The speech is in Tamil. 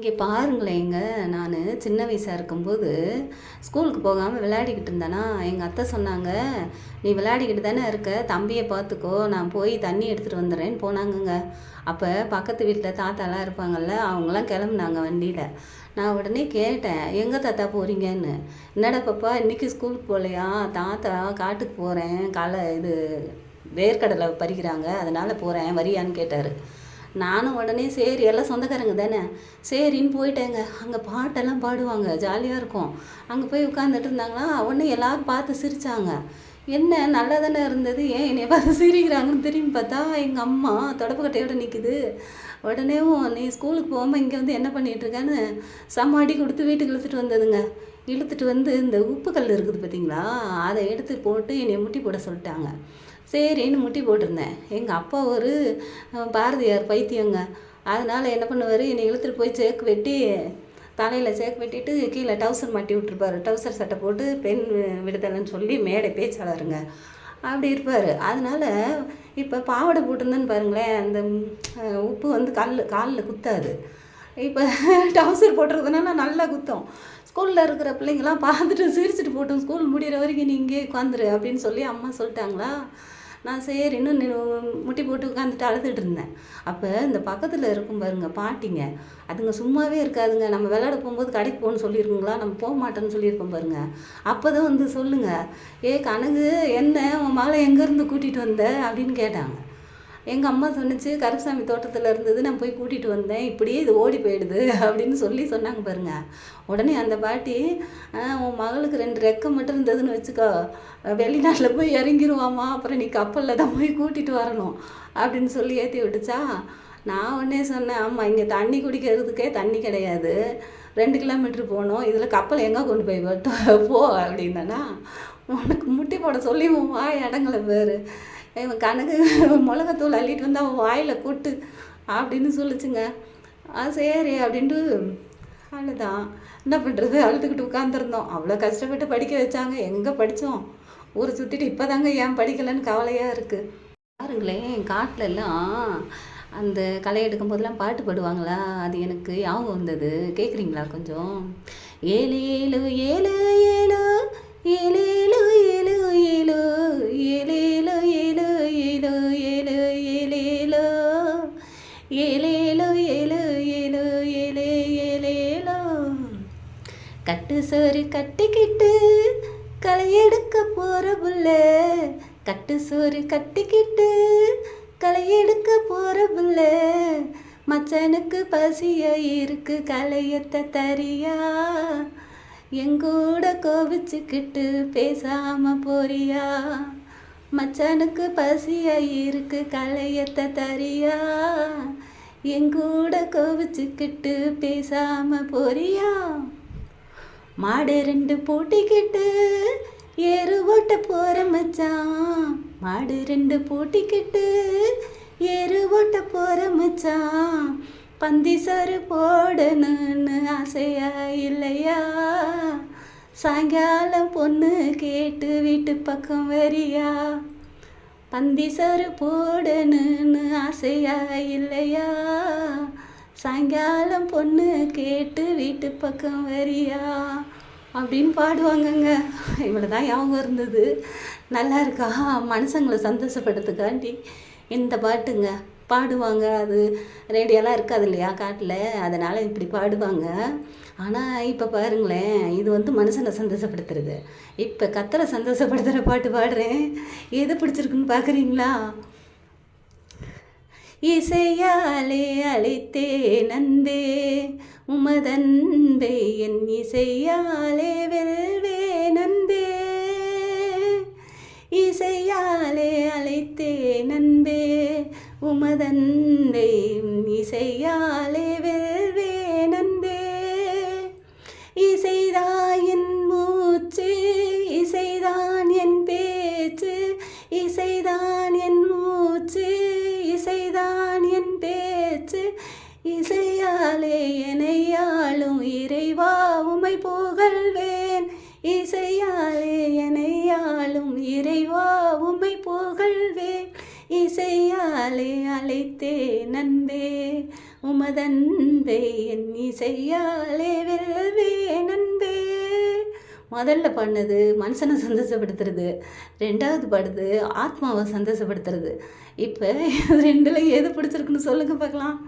இங்கே பாருங்களேங்க நான் சின்ன வயசாக இருக்கும்போது ஸ்கூலுக்கு போகாமல் விளையாடிக்கிட்டு இருந்தேனா எங்கள் அத்தை சொன்னாங்க நீ விளையாடிக்கிட்டு தானே இருக்க தம்பியை பார்த்துக்கோ நான் போய் தண்ணி எடுத்துகிட்டு வந்துடுறேன்னு போனாங்கங்க. அப்போ பக்கத்து வீட்டில் தாத்தாலாம் இருப்பாங்கள்ல அவங்களாம் கிளம்புனாங்க வண்டியில். நான் உடனே கேட்டேன் எங்கே தாத்தா போகிறீங்கன்னு என்னடா பாப்பா இன்றைக்கி ஸ்கூலுக்கு போகலையா? தாத்தா காட்டுக்கு போகிறேன் காலை இது வேர்க்கடலை பறிக்கிறாங்க அதனால் போகிறேன் வரியான்னு கேட்டார். நானும் உடனே சரி எல்லாம் சொந்தக்காரங்க தானே? சரின்னு போயிட்டேங்க. அங்கே பாட்டெல்லாம் பாடுவாங்க ஜாலியாக இருக்கும். அங்கே போய் உட்காந்துட்டு இருந்தாங்களா? உடனே எல்லோரும் பார்த்து சிரித்தாங்க என்ன நல்லா தானே இருந்தது? ஏன் என்னைய பார்த்து சிரிக்கிறாங்கன்னு திரும்பி பார்த்தா எங்கள் அம்மா தொடப்பக்கட்டையோட நிற்குது உடனேவும் நீ ஸ்கூலுக்கு போகாமல் இங்கே வந்து என்ன பண்ணிகிட்டு இருக்கேன்னு செம்ம அடி கொடுத்து வீட்டுக்கு இழுத்துட்டு வந்ததுங்க. இழுத்துட்டு வந்து இந்த உப்பு கல் இருக்குது பார்த்தீங்களா? அதை எடுத்து போட்டு என்னை முட்டி போட சொல்லிட்டாங்க. சரின்னு முட்டி போட்டிருந்தேன். எங்கள் அப்பா ஒரு பாரதியார் பைத்தியங்க. அதனால் என்ன பண்ணுவார்? என்னை இழுத்துட்டு போய் சேக்கு வெட்டி தலையில் சேக்கு வெட்டிட்டு கீழே டவுசர் மாட்டி விட்ருப்பாரு டவுசர் சட்டை போட்டு பெண் விடுதலைன்னு சொல்லி மேடை பேச்சாளருங்க. அப்படி இருப்பார். அதனால் இப்போ பாவாடை போட்டிருந்தேன்னு பாருங்களேன். அந்த உப்பு வந்து கல் காலில் குத்தாது. இப்போ டவுசர் போட்டிருக்கனால நல்லா குத்தும். ஸ்கூலில் இருக்கிற பிள்ளைங்களாம் பார்த்துட்டு சிரிச்சிட்டு போட்டோம். ஸ்கூல் முடியிற வரைக்கும் நீ இங்கேயே உட்காந்துரு அப்படின்னு சொல்லி அம்மா சொல்லிட்டாங்களா? நான் சரி இன்னும் முட்டி போட்டு உட்காந்துட்டு அழுதுட்டு இருந்தேன். அப்போ இந்த பக்கத்தில் இருக்கும் பாருங்க பாட்டிங்க அதுங்க சும்மாவே இருக்காதுங்க. நம்ம விளையாட போகும்போது கடைக்கு போகணும்னு சொல்லியிருக்குங்களா? நம்ம போக மாட்டோம்னு சொல்லியிருப்போம் பாருங்க. அப்போ தான் வந்து சொல்லுங்கள் ஏ கனகு என்ன? உன் மகளை எங்கேருந்து கூட்டிகிட்டு வந்த? அப்படின்னு கேட்டாங்க. எங்கள் அம்மா சொன்னுச்சு கருப்பசாமி தோட்டத்தில் இருந்தது நான் போய் கூட்டிகிட்டு வந்தேன் இப்படியே இது ஓடி போயிடுது அப்படின்னு சொல்லி சொன்னாங்க பாருங்கள் உடனே அந்த பாட்டி உன் மகளுக்கு ரெண்டு ரெக்கை மட்டும் இருந்ததுன்னு வச்சுக்கோ வெளிநாட்டில் போய் இறங்கிருவாம்மா அப்புறம் நீ கப்பலில் தான் போய் கூட்டிகிட்டு வரணும் அப்படின்னு சொல்லி ஏற்றி விட்டுச்சா? நான் உடனே சொன்னேன் ஆமாம் இங்கே தண்ணி குடிக்கிறதுக்கே தண்ணி கிடையாது. ரெண்டு கிலோமீட்டர் போகணும். இதில் கப்பல் எங்கே கொண்டு போய் போ அப்படின்னா உனக்கு முட்டி போட சொல்லி உன் வாய் அடங்கலை பேர் இவன் கனகு மிளகாத்தூள் அள்ளிட்டு வந்து அவன் வாயில் கொட்டு அப்படின்னு சொல்லுச்சுங்க. சரி அப்படின்ட்டு அழுதான். என்ன பண்ணுறது அழுதுகிட்டு உட்காந்துருந்தோம் அவ்வளோ கஷ்டப்பட்டு படிக்க வச்சாங்க. எங்கே படித்தோம் ஊரை சுற்றிட்டு இப்போ தாங்க ஏன் படிக்கலைன்னு கவலையாக இருக்குது பாருங்களேன் காட்டில் எல்லாம் அந்த களை எடுக்கும் போதெல்லாம் பாட்டு பாடுவாங்களா? அது எனக்கு ஞாபகம் வந்தது. கேட்குறீங்களா கொஞ்சம்? ஏழு ஏழு ஏழு ஏழு ஏழு ஏழு கட்டு சோறு கட்டிக்கிட்டு களை எடுக்க போற புள்ள. கட்டு சோறு கட்டிக்கிட்டு களை எடுக்க போற புள்ள. மச்சனுக்கு பசியா இருக்கு களையத்த தரியா. எங்கூட கோபிச்சுக்கிட்டு பேசாம போறியா. மச்சானுக்கு பசியா இருக்கு களையத்த தரியா. எங்கூட கோவிச்சுக்கிட்டு பேசாம போறியா. மாடு ரெண்டு பூட்டிக்கிட்டு ஏறு ஓட்ட போற மச்சான். மாடு ரெண்டு பூட்டிக்கிட்டு ஏறு ஓட்ட போற மச்சான். பந்தி சோறு போடணும்னு ஆசையா இல்லையா? சாயங்காலம் பொண்ணு கேட்டு வீட்டு பக்கம் வரியா? பந்தி சோறு போடணும்னு ஆசையா இல்லையா? சாயங்காலம் பொண்ணு கேட்டு வீட்டு பக்கம் வரியா? அப்படின்னு பாடுவாங்கங்க. இவ்வளோதான் ஞாபகம் இருந்தது. நல்லா இருக்கா? மனுஷங்களை சந்தோஷப்படுத்துக்காண்டி இந்த பாட்டுங்க. பாடுவாங்க. அது ரேடியோலாம் இருக்காது இல்லையா காட்டில்? அதனால் இப்படி பாடுவாங்க. ஆனால் இப்போ பாருங்களேன். இது வந்து மனுஷனை சந்தோஷப்படுத்துறது. இப்போ கத்தரை சந்தோஷப்படுத்துகிற பாட்டு பாடுறேன். எது பிடிச்சிருக்குன்னு பார்க்குறீங்களா இசையாலே அழைத்தேன் அன்பே. உமதன்பை என் இசையாலே வெல்வேன் அன்பே. இசையாலே அழைத்தேன் அன்பே. உமதன்பை இசையாலே வெல் நாளே எனையாளும் இறைவா உமை புகழ்வேன். இசையாலே எனையாளும் இறைவா உமை புகழ்வேன். இசையாலே அழைத்தே நன்பே உமதன்பே என் இசையாலே வெல்வே நண்பே முதல்ல பண்ணது மனுஷனை சந்தோஷப்படுத்துறது ரெண்டாவது பாடுது ஆத்மாவை சந்தோஷப்படுத்துறது. இப்போ ரெண்டில் எது பிடிச்சிருக்குன்னு சொல்லுங்கள் பார்க்கலாம்.